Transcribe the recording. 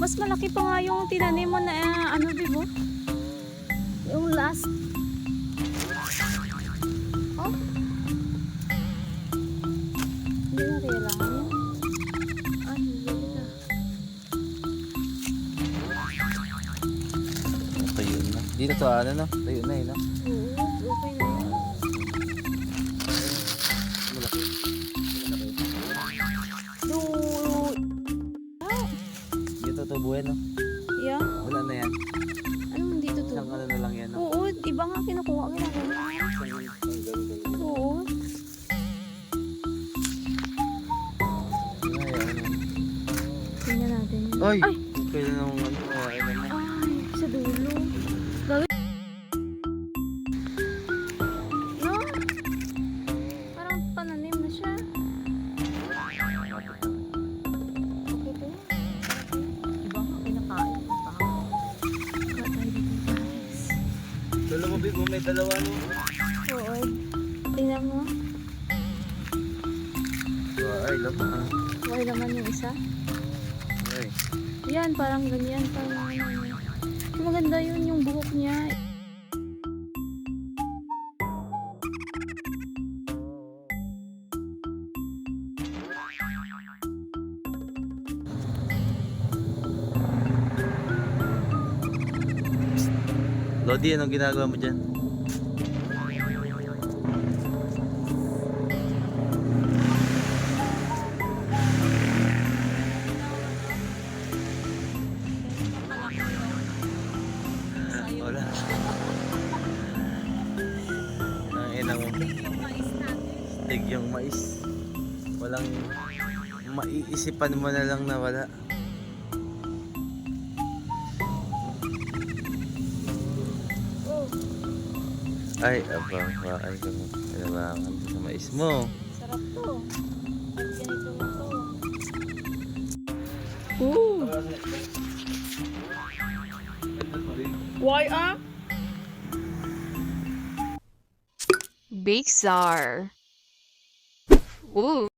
Mas malaki pa nga yung tinanim mo na eh, ano, Bibo? Yung last. Oh. Hindi na kailangan yun. Ay, hindi na. Tayo na. Dito to ano no? Tayo na eh no? Oo, buhay no? yeah. Wala na yan. Ano dito to? Isang ano na lang yan no? Oo, iba nga kinukuha. Ginagawa. Oo. Ay, ano. Tingnan natin. Ay! Ay! Kailan nung ano? Ay, ano Dalawa bigo, may dalawa no? Oo. Tingnan mo. Ay, lama. Okay naman yung isa. Ay. Yan, parang ganyan. Parang ano. Maganda yun yung buhok niya. Lodi, anong ginagawa mo dyan? Wala. Ang inang stig yung mais. Walang maiisipan mo na lang na wala. Ay, abang ba, ay, kailangan sa mais mo. sarap to. Ganito na to. Ooh. Why ah? Big Czar. Ooh.